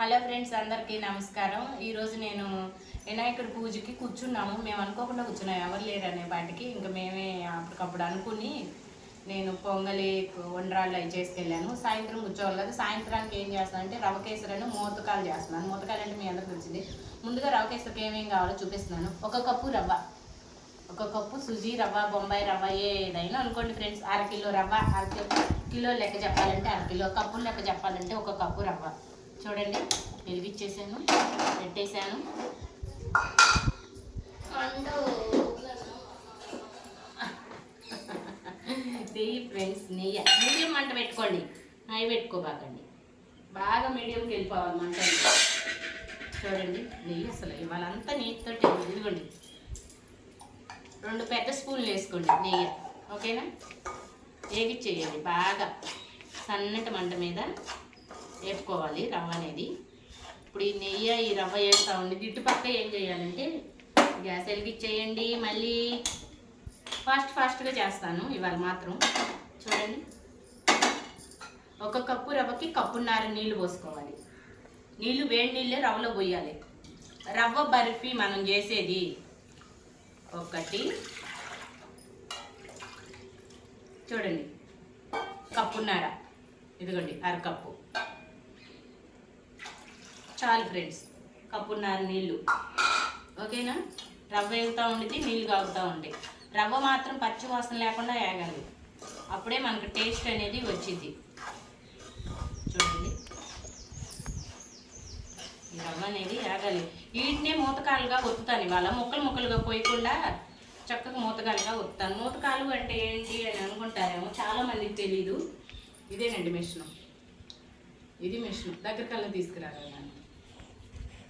Hello friends అందరికీ నమస్కారం. ఈరోజు నేను వినాయకుడి పూజకి కూర్చున్నాము. మేము అనుకోకుండా కూర్చున్నాం. ఎవరు లేరనే వాటికి ఇంకా మేమే అప్పటికప్పుడు అనుకుని నేను పొంగలి వండరాళ్ళు అవి చేసుకెళ్ళాను. సాయంత్రం కూర్చోవాలి కదా. సాయంత్రానికి ఏం చేస్తాను అంటే రవ కేసరను మూతకాలు చేస్తున్నాను. మూతకాలు అంటే మీ అందరికి తెలిసింది. ముందుగా రవ కేసరికి కావాలో చూపిస్తున్నాను. ఒక కప్పు రవ్వ. ఒక కప్పు సుజీ రవ్వ బొంబాయి రవ్వ ఏదైనా అనుకోండి ఫ్రెండ్స్. అర కిలో రవ్వ అర కిలో కిలో లెక్క చెప్పాలంటే అర కిలో. కప్పు లెక్క చెప్పాలంటే ఒక కప్పు రవ్వ. చూడండి వెలిగించేసాను పెట్టేశాను. నెయ్యి ఫ్రెండ్స్ నెయ్యి. మీడియం మంట పెట్టుకోండి. నెయ్యి పెట్టుకోబాకండి. బాగా మీడియంకి వెళ్ళిపోవాలి మంట చూడండి నెయ్యి అసలు ఇవాళ అంతా నీటితో ఇదిగోండి. రెండు పెద్ద స్పూన్లు వేసుకోండి నెయ్యి. ఓకేనా? వేగిచ్చేయండి బాగా. సన్నటి మంట మీద. వేపుకోవాలి రవ్వ అనేది. ఇప్పుడు ఈ నెయ్యి ఈ రవ్వ వేస్తూ ఉండి ఇటుపక్క ఏం చేయాలంటే గ్యాస్ వెలిగించేయండి మళ్ళీ ఫాస్ట్ ఫాస్ట్గా చేస్తాను ఇవాళ మాత్రం. చూడండి. ఒక కప్పు రవ్వకి కప్పున్నర నీళ్ళు పోసుకోవాలి. నీళ్ళు వేడి నీళ్ళే రవ్వలో పోయాలి. రవ్వ బర్ఫీ మనం చేసేది ఒకటి. చూడండి. కప్పున్నర. ఇదిగోండి అరకప్పు. చాలు ఫ్రెండ్స్. కప్పున్నర నీళ్ళు. ఓకేనా? రవ్వ వేగుతూ ఉండేది నీళ్ళు కాగుతూ ఉంటాయి రవ్వ మాత్రం పచ్చి వాసన లేకుండా వేగాలి అప్పుడే మనకు టేస్ట్ అనేది వచ్చింది చూడండి. రవ్వ అనేది వేగాలి వీటినే మూతకాలుగా ఒత్తుతాను ఇవాళ. ముక్కలు ముక్కలుగా పోయకుండా చక్కగా మూతకాలుగా ఒత్తుతాను. మూతకాలు అంటే ఏంటి అని అనుకుంటారేమో చాలా మందికి తెలీదు. ఇదేనండి మిషన్ ఇది మిషన్ దగ్గరకల్లా కల్లా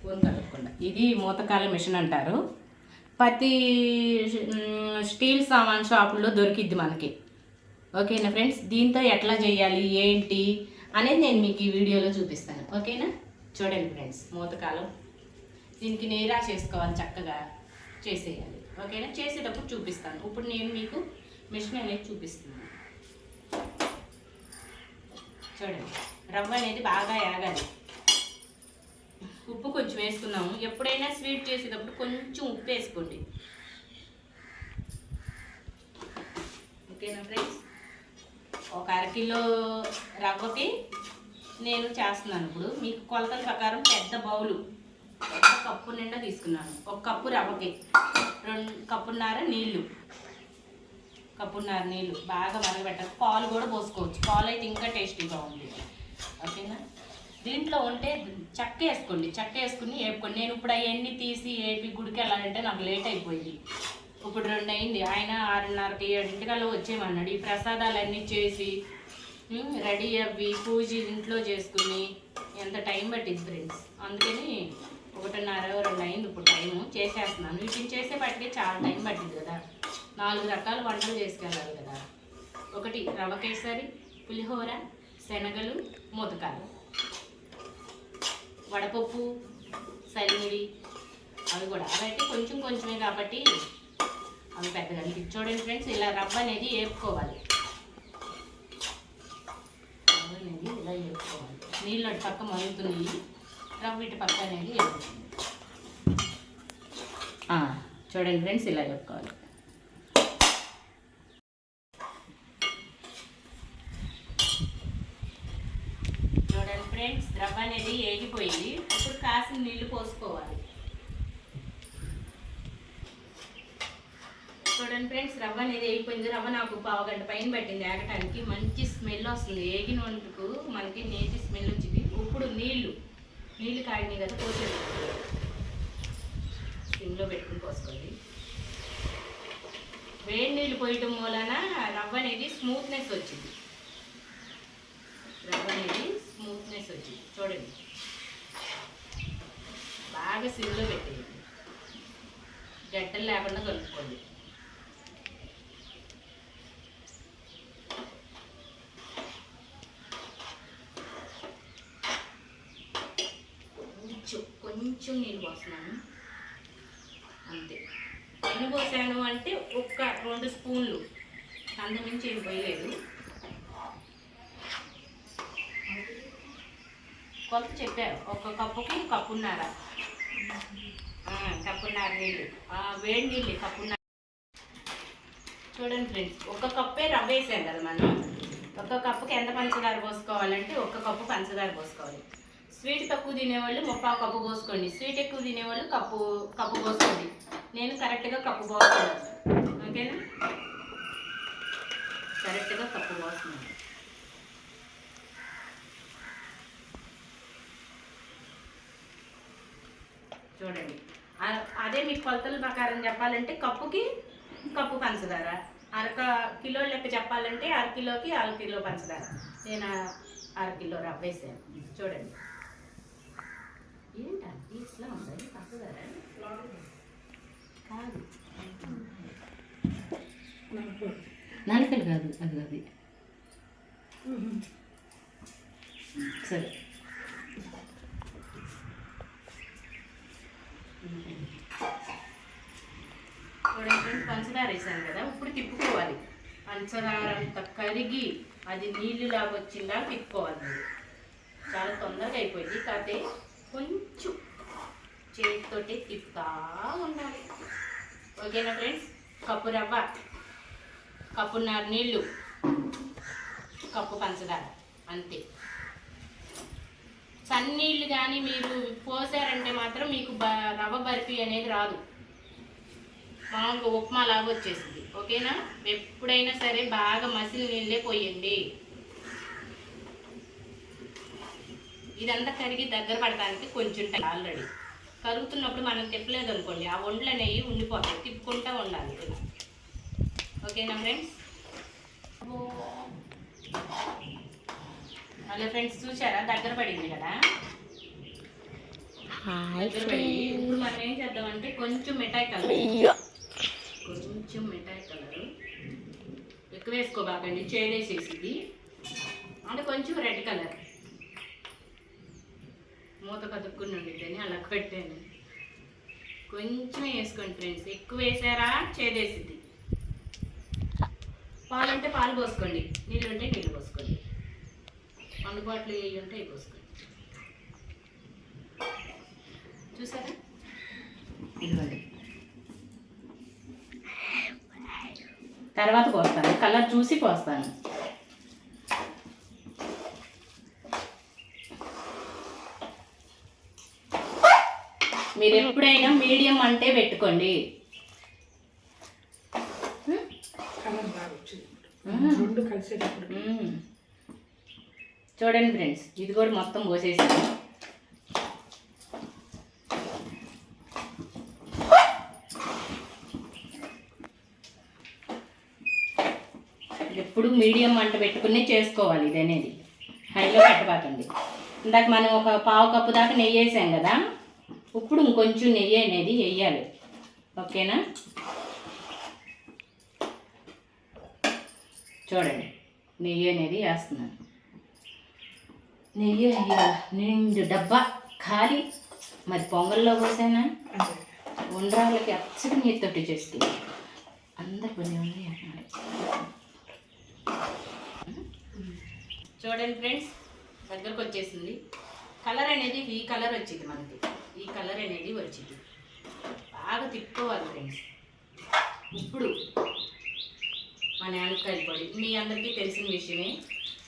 స్పూన్ నన్ను ఇది మూతకాల మిషన్ అంటారు. ప్రతి స్టీల్ సామాన్ షాపుల్లో దొరికిద్ది మనకి. ఓకేనా ఫ్రెండ్స్? దీంతో ఎట్లా చేయాలి? ఏంటి? అనేది నేను మీకు ఈ వీడియోలో చూపిస్తాను. ఓకేనా? చూడండి ఫ్రెండ్స్ మూతకాలం. దీనికి నేరా చేసుకోవాలి చక్కగా చేసేయాలి. ఓకేనా? చేసేటప్పుడు చూపిస్తాను. ఇప్పుడు నేను మీకు మిషన్ అనేది చూపిస్తున్నాను. చూడండి. రవ్వ అనేది బాగా ఏగాలి. ఉప్పు కొంచెం వేసుకున్నాము. ఎప్పుడైనా స్వీట్ చేసేటప్పుడు కొంచెం ఉప్పు వేసుకోండి. ఓకేనా ఫ్రెండ్స్? ఒక అరకిలో రవ్వకి నేను చేస్తున్నాను ఇప్పుడు. మీకు కొలతల ప్రకారం పెద్ద బౌలు ఒక కప్పు నిండా తీసుకున్నాను. ఒక కప్పు రవ్వకి రెండు కప్పున్నర నీళ్ళు. కప్పున్నర నీళ్ళు. బాగా మరగబెట్టాలి. పాలు కూడా పోసుకోవచ్చు. పాలు అయితే ఇంకా టేస్టీగా ఉంది. ఓకేనా? దీంట్లో ఉంటే చెక్క వేసుకోండి చెక్క వేసుకుని వేపుకోండి. నేను ఇప్పుడు అవన్నీ తీసి వేపి గుడికి వెళ్ళాలంటే నాకు లేట్ అయిపోయింది. ఇప్పుడు రెండు అయింది. ఆయన ఆరున్నరకి ఏడింటికల్లా వచ్చేయమన్నాడు. ఈ ప్రసాదాలన్నీ చేసి రెడీ అవ్వి పూజ ఇంట్లో చేసుకుని ఎంత టైం పట్టింది ఫ్రెండ్స్? అందుకని ఒకటిన్నర రెండు అయింది ఇప్పుడు టైము. చేసేస్తున్నాను. వీటిని చేసేపటికే చాలా టైం పట్టింది కదా. నాలుగు రకాల వంటలు చేసుకెళ్ళాలి కదా. ఒకటి రవ కేసరి పులిహోర శనగలు మూతకాలు వడపప్పు సలిమిడి అవి కూడా. అవైతే కొంచెం కొంచెమే కాబట్టి అవి పెద్దగా అనిపించి చూడండి ఫ్రెండ్స్. ఇలా రవ్వ అనేది వేపుకోవాలి రవ్వ అనేది ఇలా వేపుకోవాలి నీళ్ళు అటు పక్క మరుగుతున్నాయి. రవ్వ ఇటు పక్క అనేది వేపుతుంది చూడండి ఫ్రెండ్స్ ఇలా వేపుకోవాలి చూడండి ఫ్రెండ్స్ ద్రవ అనేది ఏగిపోయింది. ఇప్పుడు కాసిన నీళ్ళు పోసుకోవాలి. చూడండి ఫ్రెండ్స్ రవ్వ అనేది వేగిపోయింది రవ్వ నాకు పావు గంట పైన పట్టింది ఏగటానికి. మంచి స్మెల్ వస్తుంది. ఏగిన వంటకు మనకి నేతి స్మెల్ వచ్చింది. ఇప్పుడు నీళ్ళు నీళ్ళు కాగినాయి కదా పోసేది సిమ్లో పెట్టుకుని పోసుకోండి. వేడి నీళ్ళు పోయటం మూలన రవ్వ అనేది స్మూత్నెస్ వచ్చింది. రవ్వ అనేది స్మూత్నెస్ వచ్చింది చూడండి. బాగా సిమ్లో పెట్టేయండి. గడ్డలు లేకుండా కలుపుకోండి. కొంచెం కొంచెం నీళ్ళు పోస్తున్నాను. అంతే. ఎన్ని పోసాను అంటే ఒక్క రెండు స్పూన్లు. అంతమించి ఏం పోయలేదు. కొలత చెప్పారు. ఒక కప్పుకి కప్పున్నర. కప్పున్నర నీళ్ళు. వేడి నీళ్ళు కప్పున్నర. చూడండి ఫ్రెండ్స్ ఒక కప్పే రవ్వ వేసాం కదా మనం. ఒక కప్పుకి ఎంత పంచదార పోసుకోవాలంటే ఒక కప్పు పంచదార పోసుకోవాలి. స్వీట్ తక్కువ తినేవాళ్ళు ముప్పా కప్పు పోసుకోండి. స్వీట్ ఎక్కువ తినేవాళ్ళు కప్పు కప్పు పోసుకోండి. నేను కరెక్ట్గా కప్పు పోస్తాను ఓకేనా? కరెక్ట్గా కప్పు పోస్తున్నాను చూడండి. అదే మీకు కొలతల ప్రకారం చెప్పాలంటే కప్పుకి కప్పు పంచదార. అరక కిలో లెక్క చెప్పాలంటే అర కిలోకి అర కిలో పంచదార. నేను అర కిలో రవ్వ వేసాను. చూడండి. ఏంటంటే ఇట్లా ఉంది? పంచదార? కాదు. నాలుకలు కాదు అది అది. సరే. చూడండి పంచదార వేసాను కదా ఇప్పుడు తిప్పుకోవాలి. పంచదార అంత కరిగి అది నీళ్ళులాగా వచ్చిందా తిప్పుకోవాలి. మీరు చాలా తొందరగా అయిపోయింది. కాకపోతే కొంచెం చేతితోటి తిప్పుతా ఉండాలి. ఓకేనా ఫ్రెండ్స్? కప్పు రవ్వ కప్పున్నర నీళ్ళు కప్పు పంచదార అంతే. సన్నీళ్ళు కానీ మీరు పోసారంటే మాత్రం మీకు బ రవ్వ బర్ఫీ అనేది రాదు. మామూలుగా ఉప్మా లాగా వచ్చేసింది. ఓకేనా? ఎప్పుడైనా సరే బాగా మసిలి నీళ్ళే పోయండి. ఇదంతా కరిగి దగ్గర పడటానికి కొంచెం టైం ఆల్రెడీ. కరుగుతున్నప్పుడు మనం తిప్పలేదు అనుకోండి ఆ ఒండ్లు అనేవి ఉండిపోతాయి. తిప్పుకుంటూ ఉండాలి. ఓకేనా ఫ్రెండ్స్? హలో ఫ్రెండ్స్ చూసారా దగ్గర పడింది కదా? ఇప్పుడు మనం ఏం చేద్దామంటే కొంచెం మిఠాయి కలర్ కొంచెం మిఠాయి కలర్ ఎక్కువ వేసుకోబాకండి చేదేసేసింది అంటే కొంచెం రెడ్ కలర్ మూత కదుక్కుని ఉండిద్దని అలా పెట్టాను. కొంచెం వేసుకోండి ఫ్రెండ్స్ ఎక్కువ వేసారా? చేదేసిద్ది పాలు ఉంటే పాలు పోసుకోండి. నీళ్ళు ఉంటే నీళ్ళు పోసుకోండి. అందుబాటులో ఏ ఉంటే అవి పోసుకోండి. చూసారా? తర్వాత పోస్తాను. కలర్ చూసి పోస్తాను. మీరు ఎప్పుడైనా మీడియం అంటే పెట్టుకోండి. రెండు కలిసేటప్పుడు. చూడండి ఫ్రెండ్స్ ఇది కూడా మొత్తం పోసేసాను ఎప్పుడు మీడియం మంట పెట్టుకుని చేసుకోవాలి ఇది అనేది. హైలో పెట్టబాకండి. ఇందాక మనం ఒక పావు కప్పు దాకా నెయ్యి వేసాం కదా ఇప్పుడు ఇంకొంచెం నెయ్యి అనేది వేయాలి. ఓకేనా? చూడండి నెయ్యి అనేది వేస్తున్నాను. నెయ్యి నిండు డబ్బా ఖాళీ. మరి పొంగల్లో పోసానా అదే ఉండ్రాలకి అచ్చడి నీరుతోటి చేస్తే అందరు కొన్ని ఉన్నాయి అన్నాడు చూడండి ఫ్రెండ్స్ దగ్గరకు వచ్చేసింది. కలర్ అనేది ఈ కలర్ వచ్చింది మనకి. ఈ కలర్ అనేది వచ్చింది. బాగా తిప్పుకోవాలి ఫ్రెండ్స్. ఇప్పుడు మన యాలక్కాయల పొడి. మీ అందరికీ తెలిసిన విషయమే.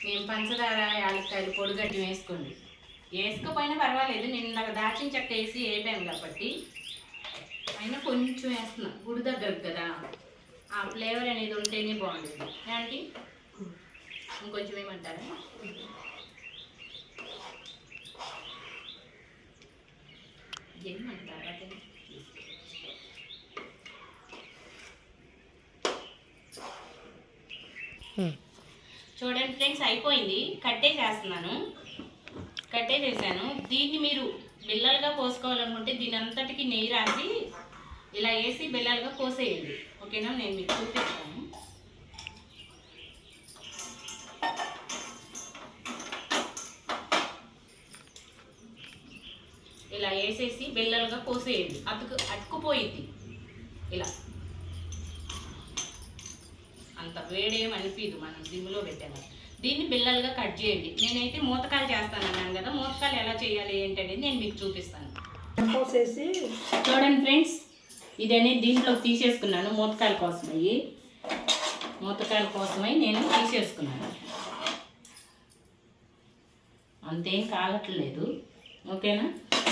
మేము పంచదార? యాలక్కాయలు పొడిగడ్డి వేసుకోండి. వేసుకోపోయినా పర్వాలేదు నేను నాకు దాచిన చెక్క వేసి వేపాను కాబట్టి. అయినా కొంచెం వేస్తున్నా. గుడి దగ్గరకు కదా. ఆ ఫ్లేవర్ అనేది ఉంటేనే బాగుంటుంది. ఏంటి ఇంకొంచెం ఏమంటారా ఏమంటారా? Hmm. చూడండి ఫ్రెండ్స్ అయిపోయింది. కట్టేసేస్తున్నాను కట్టేసేసాను దీన్ని మీరు బిల్లలుగా కోసుకోవాలనుకుంటే దీని అంతటికి నెయ్యి రాసి ఇలా వేసి బిల్లలుగా కోసేయండి. ఓకేనా? నేను మీకు చూపిస్తాను. ఇలా వేసేసి బిల్లలుగా కోసేయండి. అతుకు అతుకుపోయింది ఇలా అంత వేడేం అనిపించదు మనం సిమ్లో పెట్టాను దీన్ని బిల్లలుగా కట్ చేయండి. నేనైతే మూతకాలు చేస్తాను అన్నాను కదా మూతకాలు ఎలా చేయాలి ఏంటనేది నేను మీకు చూపిస్తాను. పోసేసి చూడండి ఫ్రెండ్స్ ఇది అనేది దీంట్లో తీసేసుకున్నాను మూతకాయల కోసమై. మూతకాయల కోసమై నేను తీసేసుకున్నాను. అంతేం కాగట్లేదు ఓకేనా?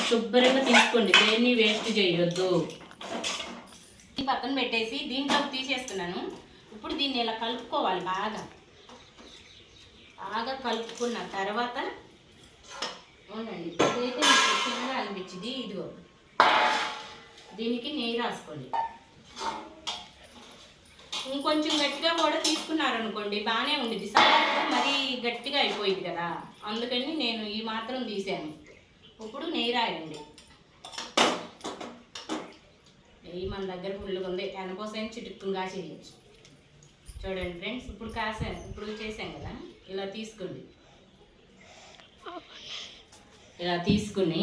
శుభ్రంగా తీసుకోండి. దేన్ని వేస్ట్ చేయొద్దు. ఈ పక్కన పెట్టేసి దీంట్లోకి తీసేసుకున్నాను. ఇప్పుడు దీన్ని ఇలా కలుపుకోవాలి బాగా. బాగా కలుపుకున్న తర్వాత అవునండి ఇదైతే మీకు చిన్నగా అనిపించింది ఇదిగో. దీనికి నెయ్యి రాసుకోండి. ఇంకొంచెం గట్టిగా కూడా తీసుకున్నారనుకోండి బాగానే ఉండేది సలాడ్ మరీ గట్టిగా అయిపోయింది కదా. అందుకని నేను ఈ మాత్రం తీసాను. ఇప్పుడు నెయ్యి రాయండి. నెయ్యి మన దగ్గర ఫుల్గా ఉంది ఎనపోసైన చిటుక్కుగా చేయొచ్చు. చూడండి ఫ్రెండ్స్ ఇప్పుడు కాసాను ఇప్పుడు చేసాం కదా? ఇలా తీసుకోండి ఇలా తీసుకుని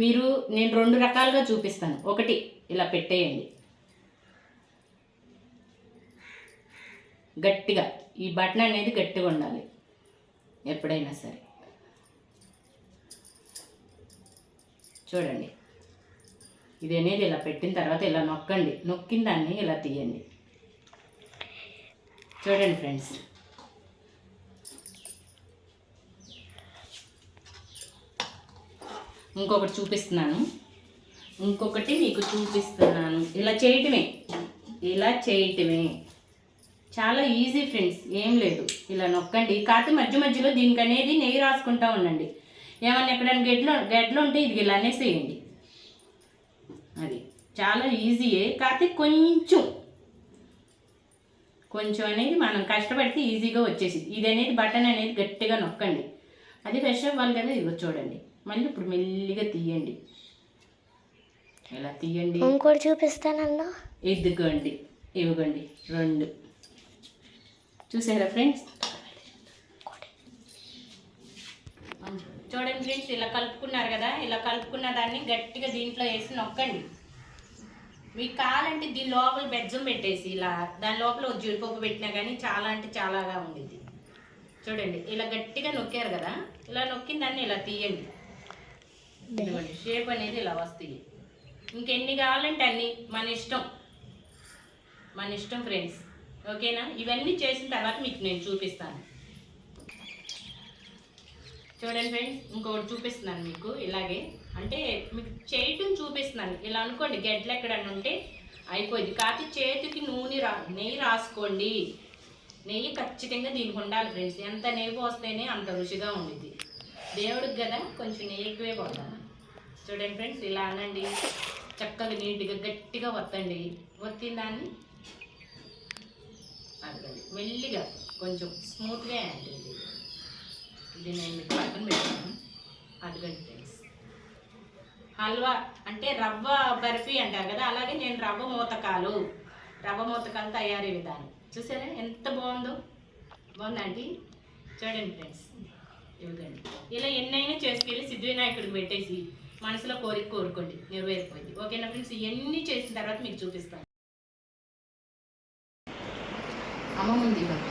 మీరు నేను రెండు రకాలుగా చూపిస్తాను. ఒకటి ఇలా పెట్టేయండి. గట్టిగా ఈ బటన్ అనేది గట్టిగా ఉండాలి ఎప్పుడైనా సరే. చూడండి. ఇది అనేది ఇలా పెట్టిన తర్వాత ఇలా నొక్కండి. నొక్కిన దాన్ని ఇలా తీయండి. చూడండి ఫ్రెండ్స్. ఇంకొకటి చూపిస్తున్నాను. ఇంకొకటి మీకు చూపిస్తున్నాను. ఇలా చేయటమే. ఇలా చేయటమే. చాలా ఈజీ ఫ్రెండ్స్. ఏం లేదు. ఇలా నొక్కండి. కాకపోతే మధ్య మధ్యలో దీనికి అనేది నెయ్యి రాసుకుంటా ఉండండి. ఏమన్నా ఎక్కడైనా గడ్డలో గెడ్లు ఉంటే ఇది ఇలా అనేసేయండి. అది. చాలా ఈజీయే కాకపోతే కొంచెం. కొంచెం అనేది మనం కష్టపడితే ఈజీగా వచ్చేసి ఇది అనేది బటన్ అనేది గట్టిగా నొక్కండి. అది ఫ్రెష్ అవ్వాలి కదా ఇగో చూడండి. మళ్ళీ ఇప్పుడు మెల్లిగా తీయండి. ఇలా తీయండి? ఇంకోటి చూపిస్తానన్నా? ఇదిగోండి. ఇవ్వగండి. రెండు. చూసారా ఫ్రెండ్స్? చూడండి ఫ్రెండ్స్ ఇలా కలుపుకున్నారు కదా ఇలా కలుపుకున్న దాన్ని గట్టిగా దీంట్లో వేసి నొక్కండి. మీకు కావాలంటే దీని లోపల బెజ్జం పెట్టేసి ఇలా దాని లోపల జీడిపప్పు పెట్టినా కానీ చాలా అంటే చాలాగా ఉండిద్ది. చూడండి ఇలా గట్టిగా నొక్కారు కదా ఇలా నొక్కిన దాన్ని ఇలా తీయండి. ఇదిగోండి షేప్ అనేది ఇలా వస్తాయి ఇంకెన్ని కావాలంటే అన్ని మన ఇష్టం. మన ఇష్టం ఫ్రెండ్స్. ఓకేనా? ఇవన్నీ చేసిన తర్వాత మీకు నేను చూపిస్తాను. చూడండి ఫ్రెండ్స్ ఇంకొకటి చూపిస్తున్నాను మీకు ఇలాగే. అంటే మీకు చేయటం చూపిస్తున్నాను. ఇలా అనుకోండి గడ్డలు ఎక్కడన్నా ఉంటే అయిపోయింది. కాకపోతే చేతికి నూనె రా నెయ్యి రాసుకోండి. నెయ్యి ఖచ్చితంగా దీనికి ఉండాలి ఫ్రెండ్స్ ఎంత నెయ్యి పోస్తేనే అంత రుచిగా ఉండిద్ది. దేవుడికి కదా కొంచెం నెయ్యి ఎక్కువే పోతాను చూడండి ఫ్రెండ్స్ ఇలా అనండి. చక్కగా నీట్గా గట్టిగా వత్తండి. వత్తిన దాన్ని అడగండి మెల్లిగా కొంచెం స్మూత్గా వేయండి ఇది నేను మీకు పక్కన పెట్టాను అడగండి ఫ్రెండ్స్ హల్వా అంటే రవ్వ బర్ఫీ అంటారు కదా అలాగే నేను రవ్వ మూతకాలు. రవ్వ మూతకాలు తయారీ విధానం. చూసారా? ఎంత బాగుందో? బాగుందా చూడండి ఫ్రెండ్స్ ఇవ్వకండి ఇలా ఎన్నైనా చేసుకెళ్ళి సిద్ధివినాయకుడికి పెట్టేసి మనసులో కోరిక కోరుకోండి. నెరవేరిపోయింది. ఓకేనా ఫ్రెండ్స్ ఇవన్నీ చేసిన తర్వాత మీకు చూపిస్తాను. అమ్మ ముందు ఇవ్వండి